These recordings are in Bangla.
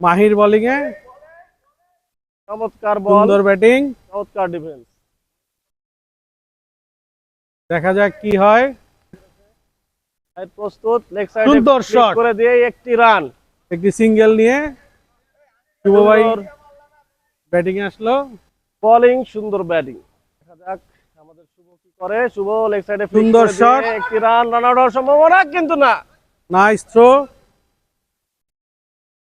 মাহির বোলিং এ। চমৎকার বল সুন্দর ব্যাটিং চমৎকার ডিফেন্স দেখা যাক কি হয়। প্রস্তুত লেগ সাইডে সুন্দর shot। করে দিয়ে একটি রান একটি সিঙ্গেল নিয়ে। শুভ ভাই ব্যাটিং আসলো। বোলিং সুন্দর ব্যাটিং দেখা যাক আমাদের শুভ কি করে। শুভ লেগ সাইডে সুন্দর shot। একটি রান রান আউট হওয়ার সম্ভাবনা কিন্তু না। নাইস থ্রো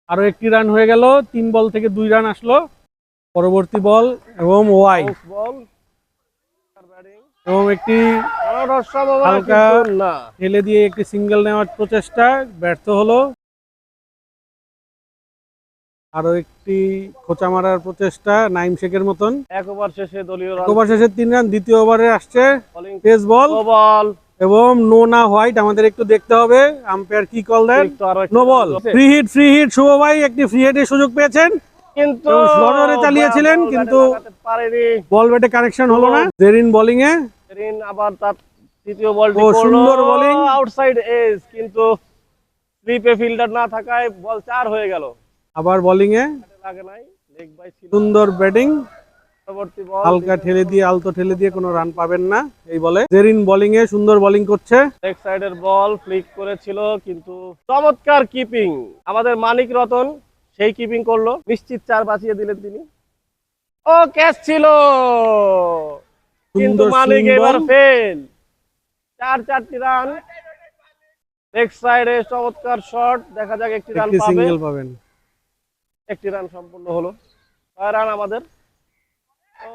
আরও একটি রান হয়ে গেল। তিন বল থেকে দুই রান আসলো। পরবর্তী বল এবং ওয়াই। বল এবং একটি হালকা- ঠেলে দিয়ে একটি সিঙ্গেল নেওয়ার প্রচেষ্টা ব্যর্থ হলো। আরও একটি খোঁচা মারার প্রচেষ্টা নাইম শেখের মতন। এক ওভার শেষে দলীয় ওভার শেষের তিন রান দ্বিতীয় ওভারে আসছে পেস বল বল এবং নো না হোয়াইট আমাদের একটু দেখতে হবে। আম্পায়ার কি কল দেন? No ball free hit free hit Shubho ভাই একটি ফ্রি হিটের সুযোগ পেয়েছেন। কিন্তু এবং চালিয়েছিলেন, বল কিন্তু- বল ব্যাটে কানেকশন হলো না। জেরিন বোলিং এ। রিন আবার তার তৃতীয় বলটি সুন্দর bowling। আউটসাইড এজ কিন্তু স্লিপে ফিল্ডার না থাকায় বল চার হয়ে গেল। আবার বোলিং এ। লাগে নাই লেগ বাই সুন্দর ব্যাটিং বল হালকা ঠেলে দিয়ে আলতো ঠেলে দিয়ে কোনো রান পাবেন না এই বলে। জেরিন বোলিং এ সুন্দর বোলিং করছে। লেগ সাইডের বল ফ্লিক করেছিল কিন্তু চমৎকার কিপিং আমাদের মানিক রতন সেই কিপিং করল নিশ্চিত চার বাঁচিয়ে দিলেন তিনি। ও ক্যাচ ছিল। কিন্তু এবার ফেল চার চারটি রান লেগ সাইডে চমৎকার শট দেখা যাক একটি রান পাবেন। একটি রান সম্পূর্ণ হলো। ছয় রান আমাদের। ও।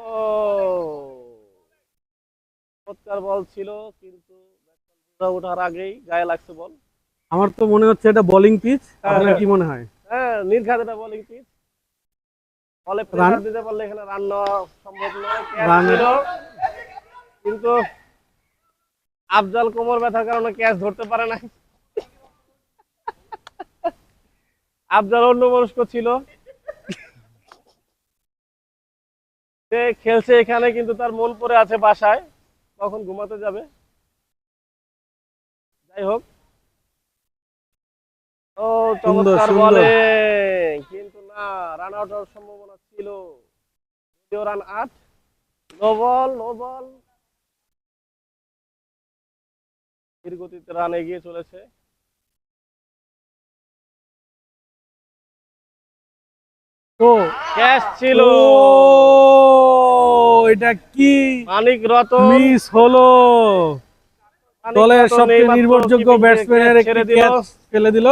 চমৎকার বল ছিল কিন্তু ওঠার আগেই গায়ে লাগছে বল। আমার তো মনে হচ্ছে এটা বোলিং পিচ হ্যাঁ, আপনার। কি মনে হয়? হ্যাঁ নির্ঘাত এটা বোলিং পিচ বলে প্রেসার দিতে পারলে এখানে রান নেওয়া সম্ভব নয়। কিন্তু আফজাল কোমর ব্যথার কারণে ক্যাচ ধরতে পারে না আফজাল অন্য মনস্ক ছিল। সে খেলছে এখানে কিন্তু তার মন পড়ে আছে বাসায়। কখন ঘুমাতে যাবে? যাই হোক। ও চমৎকার বলে। কিন্তু না রান আউট হওয়ার সম্ভাবনা ছিল। রান আট নো বল নো বল ধীর গতিতে রান এগিয়ে চলেছে। তো ক্যাচ ছিল। এটা কি? মানিক রতন। মিস হলো। দলের সবচেয়ে নির্ভরযোগ্য ব্যাটসম্যানের একটি ক্যাচ ফেলে দিল।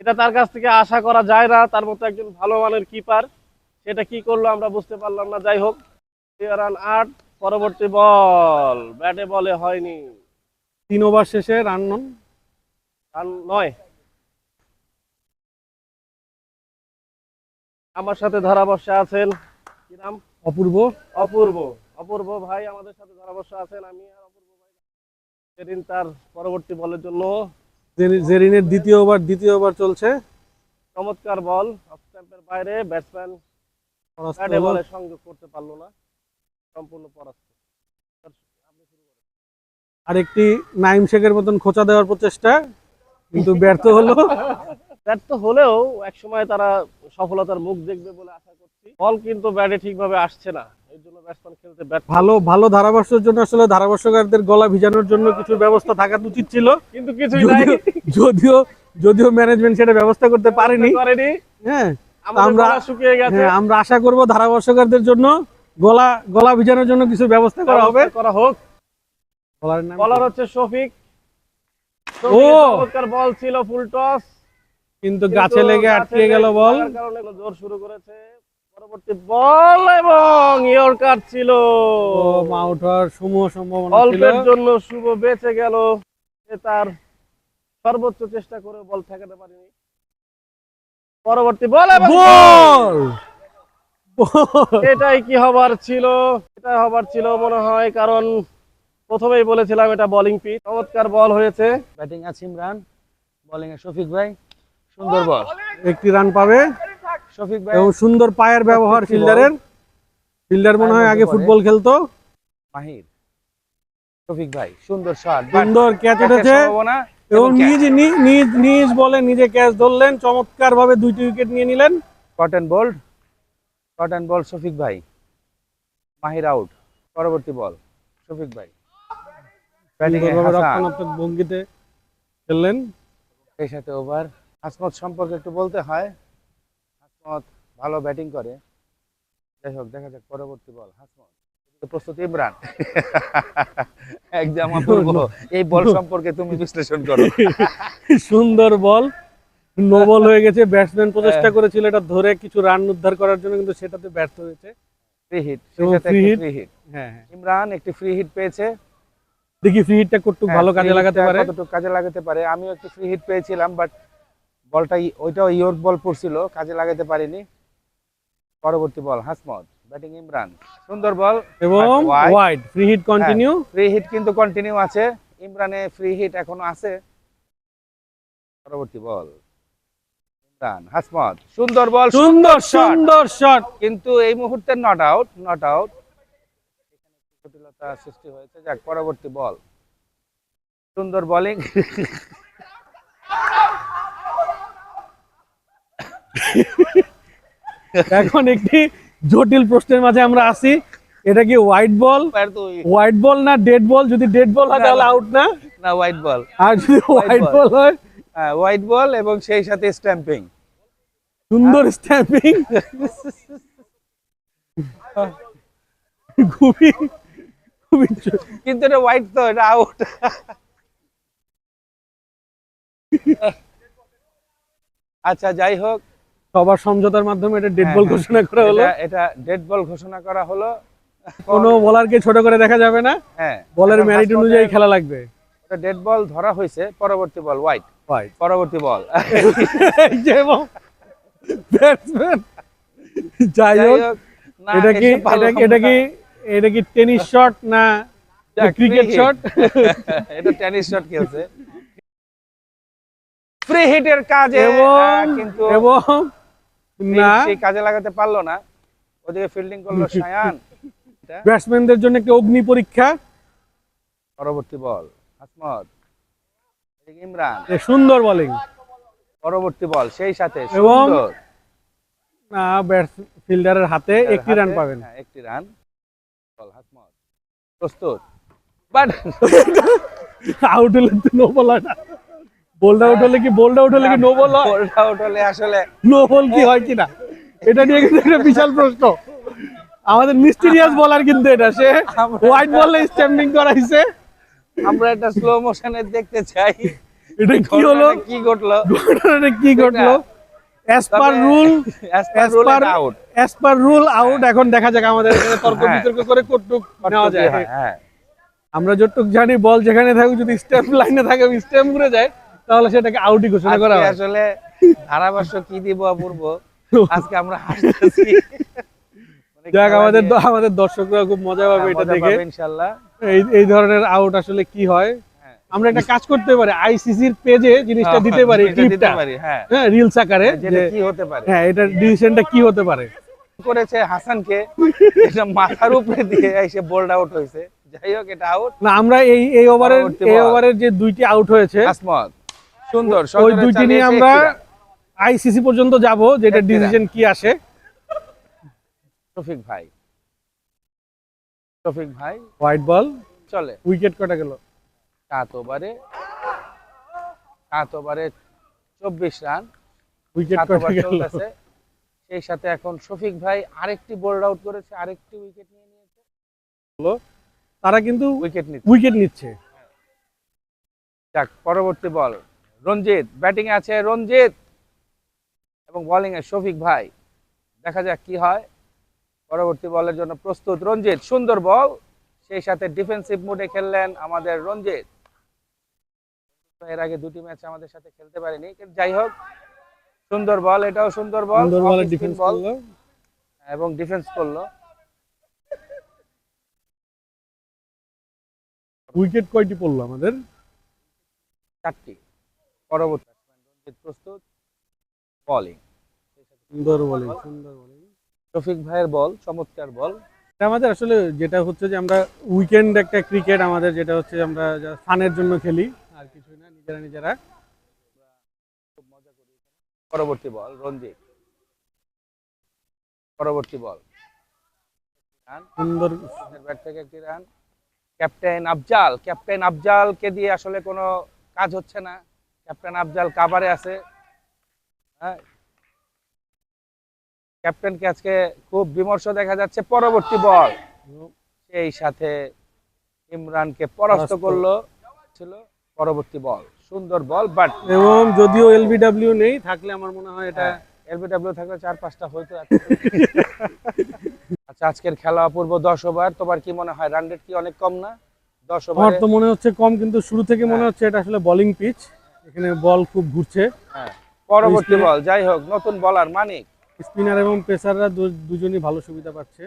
এটা তার কাছ থেকে আশা করা যায় না তার মতো একজন ভালো মানের কিপার সেটা কি করল আমরা বুঝতে পারলাম না। যাই হোক রান আট পরবর্তী বল। ব্যাটে বলে হয়নি। তিন ওভার শেষে রান নন রান নয়। আমার সাথে ধারাবর্ষে আছেন কি নাম? অপূর্ব। অপূর্ব। অপূর্ব ভাই আমাদের সাথে ধারাবর্ষে আছেন। আমি আর অপূর্ব ভাই সেদিন তার পরবর্তী বলের জন্য জেরি- জেরিনের দ্বিতীয় ওভার দ্বিতীয় ওভার চলছে। চমৎকার বল। অফ স্ট্যাম্পের বাইরে ব্যাটসম্যান ব্যাটে বলে সংযোগ করতে পারল না। সম্পূর্ণ পরাস্ত। আরেকটি নাইম শেখের মতন খোঁচা দেওয়ার প্রচেষ্টা কিন্তু ব্যর্থ হলো। ব্যর্থ হলেও এক সময় তারা সফলতার মুখ দেখবে বলে আশা করছি। বল কিন্তু ব্যাটে ঠিকভাবে আসছে না। এর জন্য ব্যাটসম্যান খেলতে ব্যর্থ। ভালো ভালো ধারাভাষ্যের জন্য আসলে ধারাভাষ্যকারদের গলা ভিজানোর জন্য কিছু ব্যবস্থা থাকা উচিত ছিল। কিন্তু কিছু নাই। যদিও যদিও ম্যানেজমেন্ট সেটা ব্যবস্থা করতে পারেনি। হ্যাঁ আমরা- শুকিয়ে গেছে। হ্যাঁ আমরা আশা করব ধারাভাষ্যকারদের জন্য গলা গলা ভিজানোর জন্য কিছু ব্যবস্থা করা হবে। করা হোক। বলার হচ্ছে শফিক। ও! বল ছিল ফুল টস। কিন্তু গাছে লেগে আটকে গেল বল। জোর শুরু করেছে। পরবর্তী বল এবং ইয়র্কার ছিল। হওয়ার সমূহ সম্ভাবনা অল্পের জন্য শুভ বেঁচে গেল। সে তার সর্বোচ্চ চেষ্টা করে বল ঠেকাতে পারেনি। পরবর্তী বল এবং বল! বল! এটাই কি হবার ছিল? এটা হবার ছিল মনে হয় কারণ প্রথমেই বলেছিলাম এটা বোলিং পিচ চমৎকার বল হয়েছে। ব্যাটিং আছে ইমরান বোলিং এ শফিক ভাই। সুন্দর বল। একটি রান পাবে। শফিক ভাই। এবং সুন্দর পায়ের ব্যবহার ফিল্ডারের ফিল্ডার মনে হয় আগে ফুটবল খেলতো। মাহির। শফিক ভাই সুন্দর শট সুন্দর ক্যাচ উঠেছে। এবং নিজ নিজ নিজ বলে নিজে ক্যাচ ধরলেন। চমৎকার ভাবে দুইটি উইকেট নিয়ে নিলেন। Caught and bowled caught and ball Shafiq ভাই। মাহির আউট পরবর্তী বল শফিক ভাই। ব্যাটিং রক্ষণাত্মক ভঙ্গিতে খেললেন। সেই সাথে ওভার হাসমত সম্পর্কে একটু বলতে হয়। হাসমত ভালো ব্যাটিং করে। যাই হোক দেখা যাক পরবর্তী বল। হাসমত প্রস্তুত ইমরান। একদম অপূর্ব এই বল সম্পর্কে তুমি বিশ্লেষণ করো। সুন্দর বল। নো বল হয়ে গেছে ব্যাটসম্যান প্রচেষ্টা করেছিল এটা ধরে কিছু রান উদ্ধার করার জন্য কিন্তু সেটাতে ব্যর্থ হয়েছে। Free hit. ফ্রি হিট হ্যাঁ হ্যাঁ। ইমরান একটি ফ্রি হিট পেয়েছে। দেখি ফ্রি হিটটা কতটুকু ভালো হ্যাঁ, কাজে লাগাতে পারে। কতটুকু কাজে লাগাতে পারে। আমিও একটু ফ্রি হিট পেয়েছিলাম বাট বলটা ওইটাও ইয়র্ক বল পড়ছিল কাজে লাগাতে পারিনি। পরবর্তী বল হাসমত ব্যাটিং ইমরান। সুন্দর বল এবং wide free hit continue free hit কিন্তু কন্টিনিউ আছে। ইমরানে ফ্রি হিট এখনও আছে। পরবর্তী বল ইমরান হাসমত সুন্দর বল সুন্দর সুন্দর শট কিন্তু এই মুহূর্তে নট আউট নট আউট জটিলতা সৃষ্টি হয়েছে। যাক পরবর্তী বল। সুন্দর বোলিং এখন একটি জটিল প্রশ্নের মাঝে আমরা আছি। এটা কি হোয়াইট বল হোয়াইট বল না ডেড বল যদি ডেড বল হয় তাহলে আউট না? না হোয়াইট বল আর যদি হোয়াইট বল হয়? হোয়াইট বল এবং সেই সাথে স্ট্যাম্পিং সুন্দর স্ট্যাম্পিং খুবই খুবই কিন্তু এটা হোয়াইট তো এটা আউট আচ্ছা যাই হোক। সবার সমঝোতার মাধ্যমে এটা ডেড হ্যাঁ, বল হ্যাঁ। ঘোষণা করা হলো। এটা- ডেড বল ঘোষণা করা হলো। কোনো বলারকে ছোট করে দেখা যাবে না। হ্যাঁ বলের ম্যারিট অনুযায়ী খেলা লাগবে। এটা ডেড বল ধরা হয়েছে পরবর্তী বল হোয়াইট হোয়াইট পরবর্তী বল ব্যাটসম্যান যাই হোক এটা কি এটা কি এটা কি টেনিস শট না ক্রিকেট শট এটা টেনিস শট খেলছে। ফ্রি হিটের কাজে এবং কিন্তু এবং কাজে লাগাতে পারল না। ওদিকে ফিল্ডিং করল সায়ান। ব্যাটসম্যানদের জন্য একটি অগ্নি পরীক্ষা। পরবর্তী বল এদিকে ইমরান। সুন্দর বোলিং পরবর্তী বল সেই সাথে সুন্দর। না ব্যাটস ফিল্ডারের হাতে একটি রান পাবেন। হ্যাঁ, একটি রান বল হাসমত প্রস্তুত। বাট আউট হলে তো নো বল না। বোল্ড আউট হলে কি বোল্ড আউট হলে কি নো বল হয়? বোল্ড আউট হলে আসলে নো বল কি হয় কিনা? এটা নিয়ে কিন্তু একটা বিশাল প্রশ্ন। আমাদের মিস্টিরিয়াস বলার কিন্তু এটা সে আমরা- হোয়াইট বলে স্ট্যাম্পিং করাইছে। আমরা এটা স্লো মোশনে দেখতে চাই। এটা কি হলো? কি ঘটলো? ঘটনাটা কি ঘটলো? As per rule as per এটা অ্যাজ পার রুল আউট এখন দেখা যাক আমাদের এখানে তর্ক হ্যাঁ। বিতর্ক করে কতটুক নেওয়া যায়। হ্যাঁ আমরা যতটুক জানি বল যেখানে থাকুক যদি স্ট্যাম্প লাইনে থাকে স্ট্যাম্প ঘুরে যায় তাহলে সেটাকে আউটই ঘোষণা করা হয়। আসলে ধারাভাষ্য কি দিব অপূর্ব? আজকে আমরা হাসতেছি। মানে যাক আমাদের আমাদের দর্শকরা খুব মজা পাবে হ্যাঁ, এটা দেখে। ইনশাআল্লাহ এই এই ধরনের আউট আসলে কি হয়? হ্যাঁ। আমরা একটা কাজ করতে পারি আইসিসির পেজে জিনিসটা দিতে পারি হ্যাঁ, ক্লিপটা হ্যাঁ। হ্যাঁ রিলস আকারে যেটা কি হতে পারে। হ্যাঁ এটা ডিসিশনটা কি হতে পারে? করেছে হাসানকে এটা মাথার উপরে দিয়ে এসে বোল্ড আউট হয়েছে। যাই হোক এটা আউট না আমরা এই এই ওভারের এই ওভারের যে দুইটি আউট হয়েছে আসমত। সুন্দর ওই দুইটি নিয়ে আমরা আইসিসি পর্যন্ত যাব যেটা ডিসিশন কি আসে। শফিক ভাই। শফিক ভাই। হোয়াইট বল চলে। উইকেট কটা গেল? সাত ওভারে। সাত ওভারে চব্বিশ রান। উইকেট কটা গেল? সেই সাথে এখন শফিক ভাই আরেকটি বোল্ড আউট করেছে আরেকটি উইকেট নিয়ে নিয়েছে। তারা কিন্তু উইকেট নিচ্ছে। উইকেট নিচ্ছে। যাক পরবর্তী বল রঞ্জিত ব্যাটিং আছে রঞ্জিত এবং বোলিং এ শফিক ভাই। দেখা যাক কি হয়। পরবর্তী বলের জন্য প্রস্তুত রঞ্জিত। সুন্দর বল সেই সাথে ডিফেন্সিভ মুডে খেললেন আমাদের রঞ্জিত। এর আগে দুটি ম্যাচ আমাদের সাথে খেলতে পারেনি কিন্তু যাই হোক সুন্দর বল এটাও সুন্দর বল বল এবং ডিফেন্স করল। উইকেট কয়টি পড়ল আমাদের? চারটি। পরবর্তী রঞ্জিত প্রস্তুত বলিং সুন্দর বলিং সুন্দর বলিং শফিক ভাইয়ের বল চমৎকার বল। আমাদের আসলে যেটা হচ্ছে যে আমরা উইকেন্ড একটা ক্রিকেট আমাদের যেটা হচ্ছে আমরা ফানের জন্য খেলি আর কিছুই না নিজেরা নিজেরা। পরবর্তী বল রঞ্জিত। পরবর্তী বল। সুন্দর। ব্যাট থেকে একটি রান। ক্যাপ্টেন আফজাল ক্যাপ্টেন আফজালকে দিয়ে আসলে কোনো কাজ হচ্ছে না। ক্যাপ্টেন আফজাল কাবারে আছে। হ্যাঁ। ক্যাপ্টেনকে আজকে খুব বিমর্ষ দেখা যাচ্ছে। পরবর্তী বল। সেই সাথে ইমরানকে পরাস্ত পরাস্ত। করল। ছিল পরবর্তী বল। সুন্দর বল বাট এবং যদিও এলবিডব্লিউ নেই থাকলে আমার মনে হয় এটা এলবিডব্লিউ থাকলে চার পাঁচটা হয়তো আচ্ছা আজকের খেলা অপূর্ব দশ ওভার। তোমার কি মনে হয় রান রেট কি অনেক কম না? দশ ওভার? তো মনে হচ্ছে কম কিন্তু শুরু থেকে মনে হচ্ছে এটা আসলে বোলিং পিচ এখানে বল খুব ঘুরছে। হ্যাঁ। পরবর্তী বল যাই হোক নতুন বলার মানিক। স্পিনার এবং পেসাররা দুজনই ভালো সুবিধা পাচ্ছে।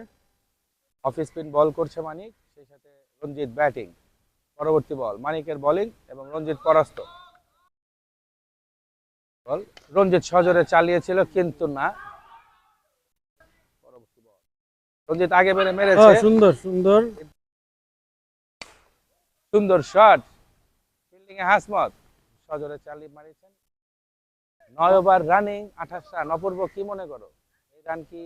অফ স্পিন বল করছে মানিক সেই সাথে রঞ্জিত ব্যাটিং। পরবর্তী বল মানিকের বলিং এবং রঞ্জিত পরাস্ত। বল রঞ্জিত সজোরে চালিয়েছিল কিন্তু না। পরবর্তী বল রঞ্জিত আগে বেড়ে মেরেছে। সুন্দর সুন্দর। সুন্দর শট ফিল্ডিং এ হাসমত। সজোরে চালিয়ে মারিয়েছেন নয় ওভার রানিং আঠাশ রান। অপূর্ব কি মনে করো? এই রান কি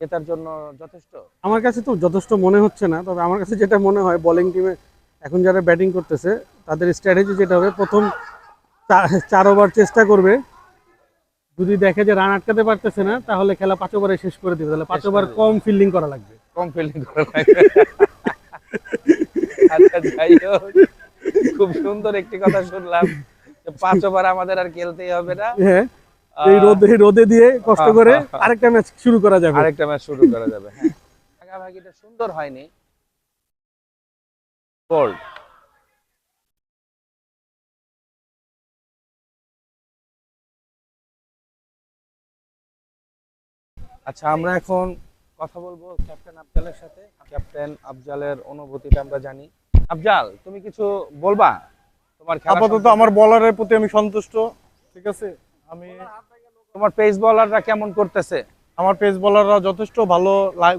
জেতার জন্য যথেষ্ট? আমার কাছে তো যথেষ্ট মনে হচ্ছে না তবে আমার কাছে যেটা মনে হয় বোলিং টিমে এখন যারা ব্যাটিং করতেছে তাদের স্ট্র্যাটেজি যেটা হবে প্রথম চার ওভার চেষ্টা করবে। যদি দেখে যে রান আটকাতে পারতেছে না তাহলে খেলা পাঁচ ওভারে শেষ করে দিবে। তাহলে পাঁচ ওভার কম ফিল্ডিং করা লাগবে। কম ফিল্ডিং করা লাগবে। আচ্ছা যাই হোক। খুব সুন্দর একটি কথা শুনলাম পাঁচ ওভার আমাদের আর খেলতেই হবে না। হ্যাঁ এই রোদে রোদে দিয়ে কষ্ট করে হ্যাঁ, হ্যাঁ। আরেকটা ম্যাচ শুরু করা যাবে। আরেকটা ম্যাচ শুরু করা যাবে হ্যাঁ। ভাগাভাগিটা সুন্দর হয়নি। বোল্ড আচ্ছা আমরা এখন কথা বলব ক্যাপ্টেন আফজালের সাথে। ক্যাপ্টেন আফজালের অনুভূতিটা আমরা জানি। আফজাল তুমি কিছু বলবা? তোমার খেলা আপাতত আমার বলারের প্রতি আমি সন্তুষ্ট ঠিক আছে? আমি তোমার পেস বলাররা কেমন করতেছে? আমার পেস বলাররা যথেষ্ট ভালো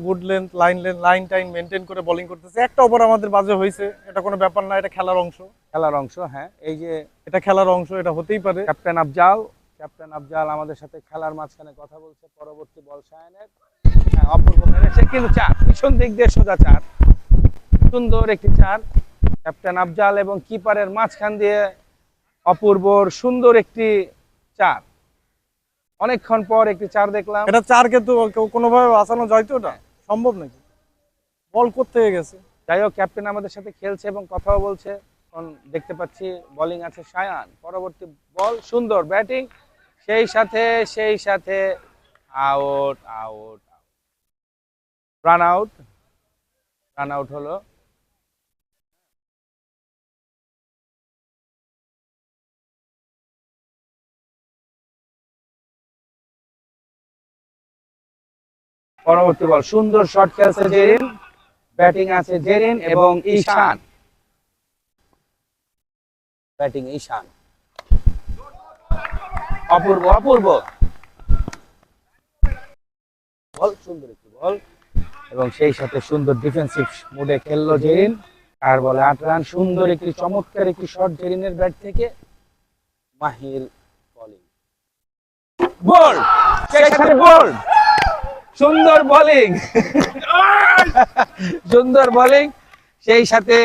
good length line length line টাইন maintain করে বোলিং করতেছে। একটা ওভার আমাদের বাজে হয়েছে এটা কোনো ব্যাপার না এটা খেলার অংশ। খেলার অংশ হ্যাঁ এই যে এটা খেলার অংশ এটা হতেই পারে। ক্যাপ্টেন আফজাল ক্যাপ্টেন আফজাল আমাদের সাথে খেলার মাঝখানে কথা বলছে পরবর্তী বল সায়নের। হ্যাঁ অপূর্ব। মেরেছে কিন্তু চার পিছন দিক দিয়ে সোজা চার সুন্দর একটি চার ক্যাপ্টেন আফজাল এবং কিপারের মাঝখান দিয়ে অপূর্বর সুন্দর একটি চার অনেকক্ষণ পর একটি চার দেখলাম। এটা চার কিন্তু কোনোভাবে বাঁচানো যায় তো ওটা সম্ভব নাকি? বল করতে গেছে? যাই হোক ক্যাপ্টেন আমাদের সাথে খেলছে এবং কথাও বলছে। দেখতে পাচ্ছি বোলিং আছে সায়ান। পরবর্তী বল সুন্দর ব্যাটিং সেই সাথে সেই সাথে out out run out run out হলো। পরবর্তী বল। সুন্দর শট খেলছে জেরিন। ব্যাটিং আছে জেরিন এবং ঈশান। ব্যাটিং ঈশান। অপূর্ব অপূর্ব। বল সুন্দর একটি বল। এবং সেই সাথে সুন্দর ডিফেন্সিভ মুডে খেললো জেরিন। আর বলে আট রান সুন্দর একটি চমৎকার একটি শট জেরিনের ব্যাট থেকে মাহির বলিং বল সেই সাথে বল সুন্দর বোলিং সুন্দর বোলিং সেই সাথে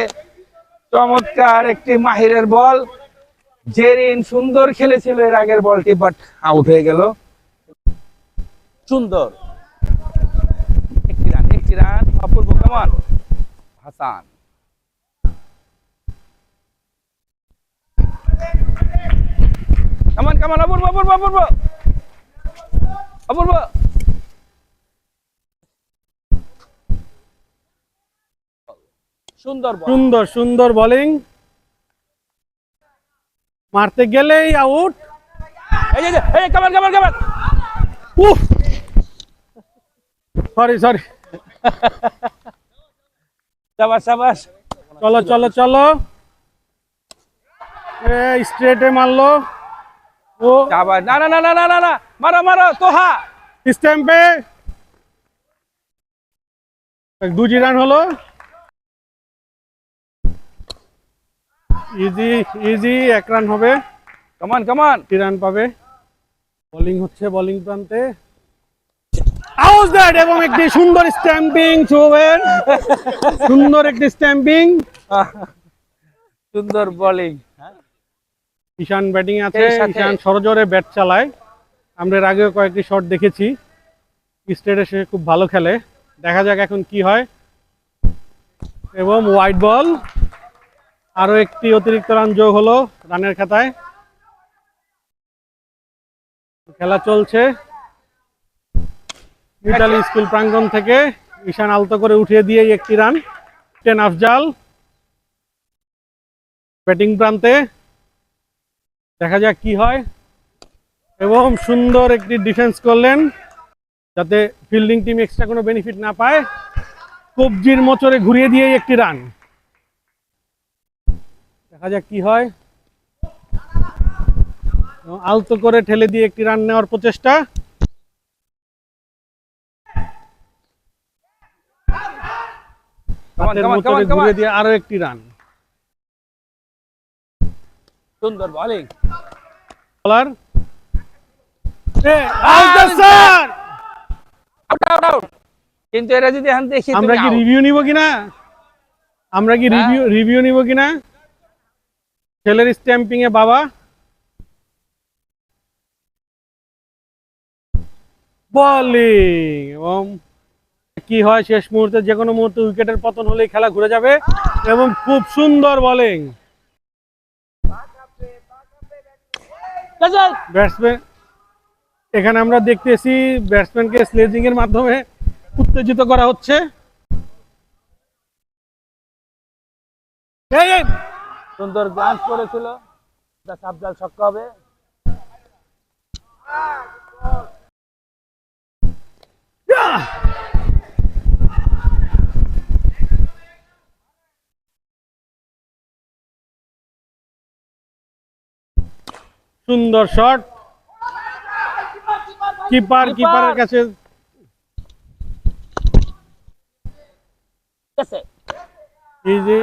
চমৎকার একটি মাহিরের বল। জেরিন সুন্দর খেলেছিল এর আগের বলটি বাট আউট হয়ে গেল। সুন্দর। একটি রান একটি রান অপূর্ব কামান। হাসান। কামান কামান অপূর্ব অপূর্ব অপূর্ব। অপূর্ব। সুন্দর সুন্দর সুন্দর বোলিং মারতে গেলেই আউট এই যে এই কামান কামান কামান উফ। সরি সরি সাবাস সাবাস। চলো চলো চলো। স্ট্রেটে মারলো। ও। না না না না না না না। মারো মারো তোহা। স্ট্যাম্পে দুজি রান হলো। ইজি ইজি এক রান হবে। কমান কমান একটি রান পাবে। বোলিং হচ্ছে বোলিং প্রান্তে। আউট দ্যাট এবং একটি সুন্দর স্ট্যাম্পিং শোভেন সুন্দর একটি স্ট্যাম্পিং সুন্দর বোলিং ঈশান ব্যাটিং আছে। ঈশান সরজরে ব্যাট চালায়। আমরা এর আগেও কয়েকটি শট দেখেছি। স্টেটে সে খুব ভালো খেলে। দেখা যাক এখন কি হয়। এবং হোয়াইট বল আরও একটি অতিরিক্ত রান যোগ হলো রানের খাতায়। খেলা চলছে। মিতালি স্কুল প্রাঙ্গণ থেকে ঈশান আলতো করে উঠিয়ে দিয়ে একটি রান। টেন আফজাল। ব্যাটিং প্রান্তে। দেখা যাক কি হয়। এবং সুন্দর একটি ডিফেন্স করলেন, যাতে ফিল্ডিং টিম এক্সট্রা কোনো বেনিফিট না পায়। কবজির মোচরে ঘুরিয়ে দিয়ে একটি রান। দেখা যাক কি হয়। আলতো করে ঠেলে দিয়ে একটি রান নেওয়ার প্রচেষ্টা। দিয়ে আরও একটি রান। সুন্দর বোলিং বলার কিন্তু এরা যদি আমরা কি রিভিউ নিব কিনা? আমরা কি। রিভিউ রিভিউ নিব কিনা? ছেলের স্ট্যাম্পিং এ বাবা। বোলিং এবং কি হয় শেষ মুহূর্তে? যে কোনো মুহূর্তে উইকেটের পতন হলেই খেলা ঘুরে যাবে এবং খুব সুন্দর বলিং ব্যাটসম্যান এখানে আমরা দেখতেছি ব্যাটসম্যানকে স্লেজিং এর মাধ্যমে উত্তেজিত করা হচ্ছে। সুন্দর গ্লান্স করেছিল। সাবজাল ছক্কা হবে। সুন্দর শট কিপার কিপারের কাছে। ইজি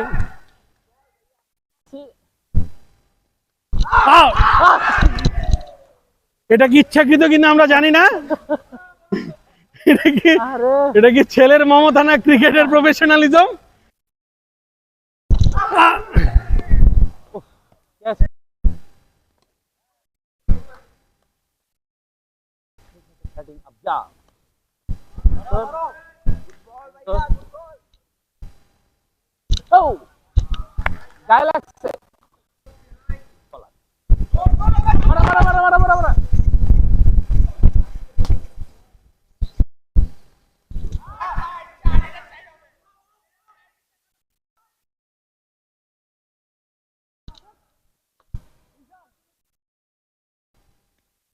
এটা কি ইচ্ছাকৃত কিনা আমরা জানি না এটা কি এটা কি ছেলের মমতা না ক্রিকেটের প্রফেশনালিজম. Oh! গায়ে লাগছে মারা, মারা, মারা, মারা, মারা, মারা।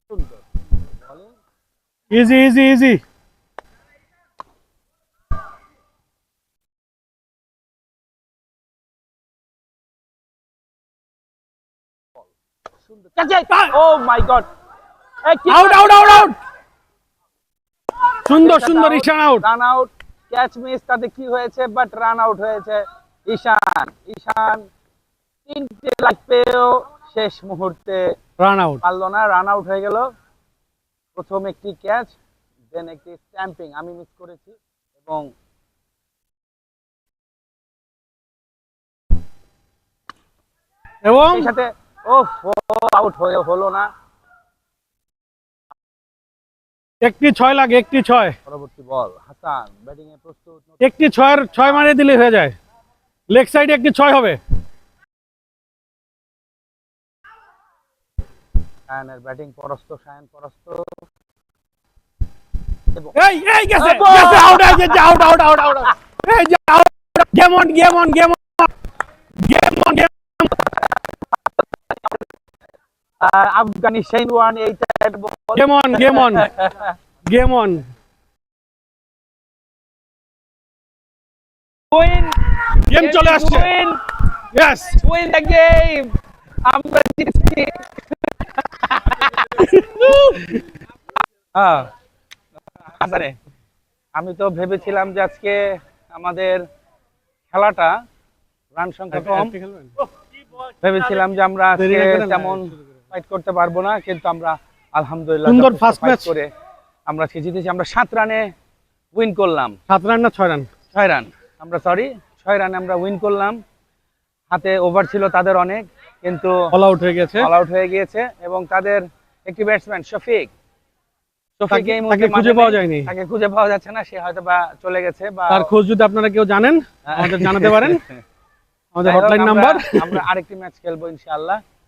সুন্দর easy easy easy oh my God out out out out সুন্দর সুন্দর Ishan out run out catch miss তাতে কি হয়েছে? বাট রান আউট হয়েছে। ঈশান ঈশান তিনটে পেয়েও শেষ মুহূর্তে রান আউট পারল না রান আউট হয়ে গেল। প্রথম একটি ক্যাচ দেন একটি স্ট্যাম্পিং আমি মিস করেছি এবং এবং সাথে ও আউট হয়ে হলো না। একটি ছয় লাগে একটি ছয়। পরবর্তী বল হাসান ব্যাটিং এ প্রস্তুত। একটি ছয়ের ছয় মারিয়ে দিলে হয়ে যায়। লেগ সাইডে একটি ছয় হবে। সায়নের ব্যাটিং পরস্ত সায়ন পরস্ত। এই এই গেছে গেছে আউট হয়ে আউট আউট আউট আউট এই যে out game on game on game Afghani সেইন ওয়ান এইটা ball. Game on game on. Game on. Win game চলে আসছে। Win yes win the game আমরা জিতেছি। আমি তো ভেবেছিলাম যে আজকে আমাদের খেলাটা রান সংখ্যা কম। ভেবেছিলাম যে আমরা আজকে তেমন। ফাইট করতে পারব না কিন্তু আমরা আলহামদুলিল্লাহ সুন্দর fight match। করে আমরা আজকে জিতেছি? আমরা সাত রানে উইন করলাম। সাত রান না ছয় রান? ছয় রান। আমরা সরি ছয় রানে আমরা উইন করলাম। হাতে ওভার ছিল তাদের অনেক কিন্তু অল আউট হয়ে গেছে। অল আউট হয়ে গিয়েছে এবং তাদের একটি ব্যাটসম্যান শফিক। শফিক এই মুহূর্তে খুঁজে পাওয়া যায়নি। তাকে খুঁজে পাওয়া যাচ্ছে না সে হয়তো বা চলে গেছে বা তার খোঁজ যদি আপনারা কেউ জানেন আমাদের জানাতে পারেন। আমাদের হটলাইন নাম্বার আমরা আরেকটি ম্যাচ খেলব ইনশাআল্লাহ।